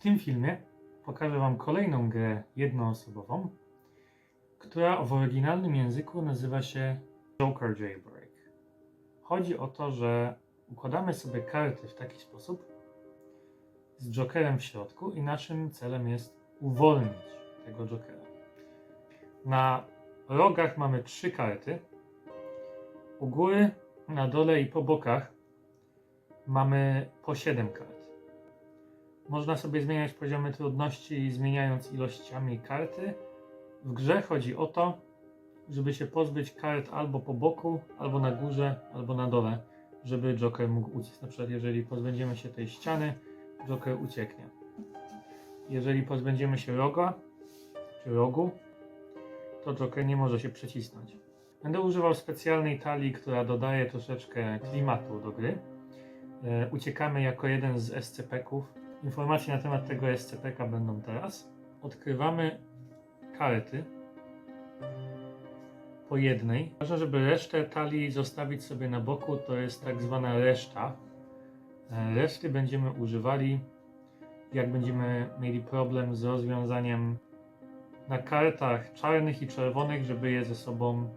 tym filmie pokażę Wam kolejną grę jednoosobową, która w oryginalnym języku nazywa się Joker Jailbreak. Chodzi o to, że układamy sobie karty w taki sposób z Jokerem w środku i naszym celem jest uwolnić tego Jokera. Na rogach mamy trzy karty. U góry, na dole i po bokach mamy po 7 kart. Można sobie zmieniać poziomy trudności, zmieniając ilościami karty. W grze chodzi o to, żeby się pozbyć kart albo po boku, albo na górze, albo na dole, żeby Joker mógł uciec. Na przykład, jeżeli pozbędziemy się tej ściany, Joker ucieknie. Jeżeli pozbędziemy się roga, czy rogu, to Joker nie może się przecisnąć. Będę używał specjalnej talii, która dodaje troszeczkę klimatu do gry. E, uciekamy jako jeden z SCP-ków. Informacje na temat tego SCP-ka będą teraz. Odkrywamy karty po jednej. Ważne, żeby resztę talii zostawić sobie na boku, to jest tak zwana reszta. E, Reszty będziemy używali, jak będziemy mieli problem z rozwiązaniem na kartach czarnych i czerwonych, żeby je ze sobą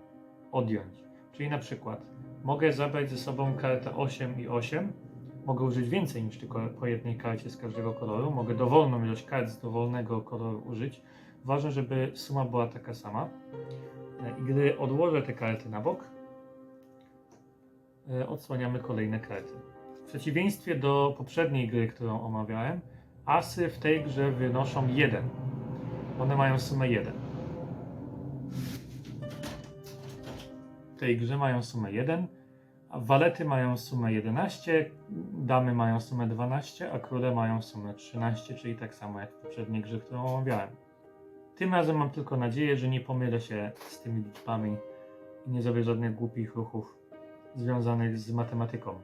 odjąć. Czyli na przykład mogę zabrać ze sobą kartę 8 i 8, mogę użyć więcej niż tylko po jednej karcie z każdego koloru, mogę dowolną ilość kart z dowolnego koloru użyć. Ważne, żeby suma była taka sama. E, I gdy odłożę te karty na bok, e, odsłaniamy kolejne karty. W przeciwieństwie do poprzedniej gry, którą omawiałem, asy w tej grze wynoszą 1. One mają sumę 1. W tej grze mają sumę 1, a walety mają sumę 11, damy mają sumę 12, a króle mają sumę 13, czyli tak samo jak w poprzedniej grze, którą omawiałem. Tym razem mam tylko nadzieję, że nie pomylę się z tymi liczbami i nie zrobię żadnych głupich ruchów związanych z matematyką.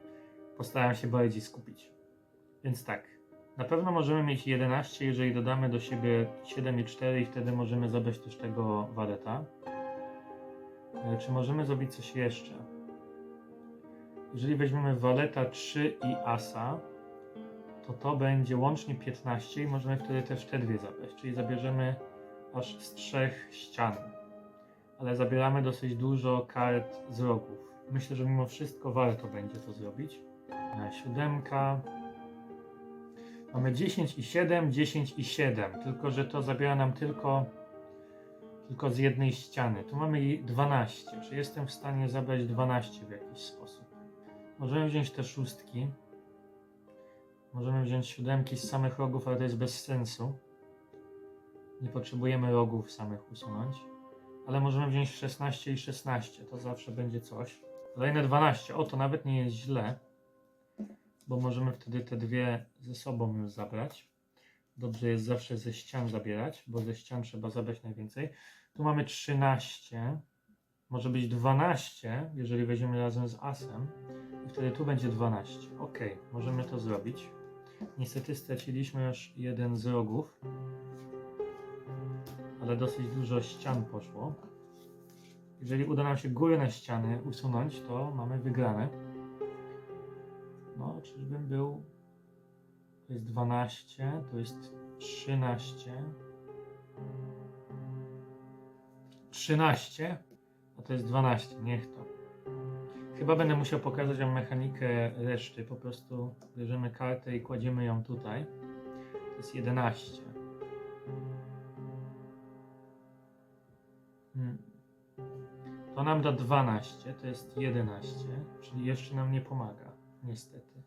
Postaram się bardziej skupić. Więc tak, na pewno możemy mieć 11, jeżeli dodamy do siebie 7 i 4 i wtedy możemy zabrać też tego waleta. E, Czy możemy zrobić coś jeszcze? Jeżeli weźmiemy waleta 3 i asa, to to będzie łącznie 15 i możemy wtedy też te dwie zabrać, czyli zabierzemy aż z trzech ścian. Ale zabieramy dosyć dużo kart z rogów. Myślę, że mimo wszystko warto będzie to zrobić. Siódemka. Mamy 10 i 7, 10 i 7, tylko że to zabiera nam tylko, tylko z jednej ściany. Tu mamy i 12, czy jestem w stanie zabrać 12 w jakiś sposób. Możemy wziąć te szóstki. Możemy wziąć siódemki z samych rogów, ale to jest bez sensu. Nie potrzebujemy rogów samych usunąć. Ale możemy wziąć 16 i 16, to zawsze będzie coś. Kolejne 12, o to nawet nie jest źle bo możemy wtedy te dwie ze sobą już zabrać. Dobrze jest zawsze ze ścian zabierać, bo ze ścian trzeba zabrać najwięcej. Tu mamy 13, może być 12, jeżeli weźmiemy razem z asem. I wtedy tu będzie 12. Ok, możemy to zrobić. Niestety straciliśmy już jeden z rogów, ale dosyć dużo ścian poszło. Jeżeli uda nam się góry na ściany usunąć, to mamy wygrane. No, czyżbym był. To jest 12, to jest 13. 13, a to jest 12, niech to. Chyba będę musiał pokazać Wam mechanikę reszty. Po prostu bierzemy kartę i kładziemy ją tutaj. To jest 11. Hmm. To nam da 12, to jest 11, czyli jeszcze nam nie pomaga. Niestety.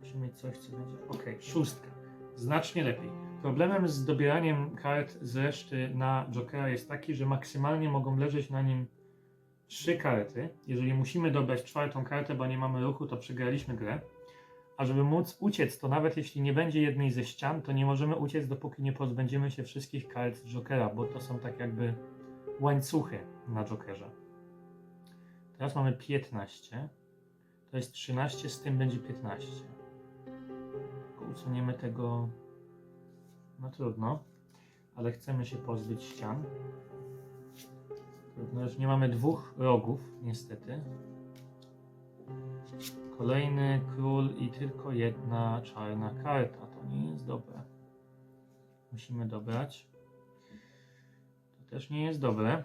Musimy mieć coś, co będzie. Ok, szóstka. Znacznie lepiej. Problemem z dobieraniem kart z reszty na Jokera jest taki, że maksymalnie mogą leżeć na nim trzy karty. Jeżeli musimy dobrać czwartą kartę, bo nie mamy ruchu, to przegraliśmy grę. A żeby móc uciec, to nawet jeśli nie będzie jednej ze ścian, to nie możemy uciec, dopóki nie pozbędziemy się wszystkich kart Jokera, bo to są tak jakby łańcuchy na Jokerze. Teraz mamy 15. To jest 13, z tym będzie 15. Tylko usuniemy tego. No trudno, ale chcemy się pozbyć ścian. Trudno, już nie mamy dwóch rogów, niestety. Kolejny król i tylko jedna czarna karta. To nie jest dobre. musimy dobrać. To też nie jest dobre.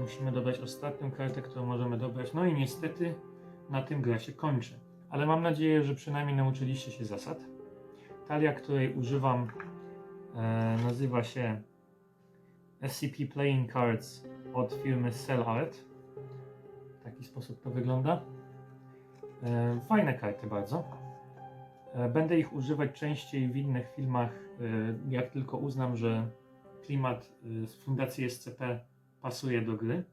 Musimy dobrać ostatnią kartę, którą możemy dobrać. No i niestety na tym gra się kończy. Ale mam nadzieję, że przynajmniej nauczyliście się zasad. Talia, której używam, e, nazywa się SCP Playing Cards od firmy Cell Art. W taki sposób to wygląda. E, fajne karty bardzo. E, Będę ich używać częściej w innych filmach, e, jak tylko uznam, że klimat z Fundacji SCP pasuje do gry.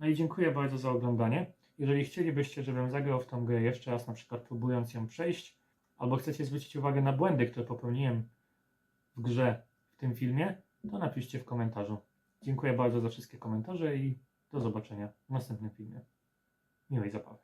No i dziękuję bardzo za oglądanie. Jeżeli chcielibyście, żebym zagrał w tą grę jeszcze raz, na przykład próbując ją przejść, albo chcecie zwrócić uwagę na błędy, które popełniłem w grze w tym filmie, to napiszcie w komentarzu. Dziękuję bardzo za wszystkie komentarze i do zobaczenia w następnym filmie. Miłej zabawy.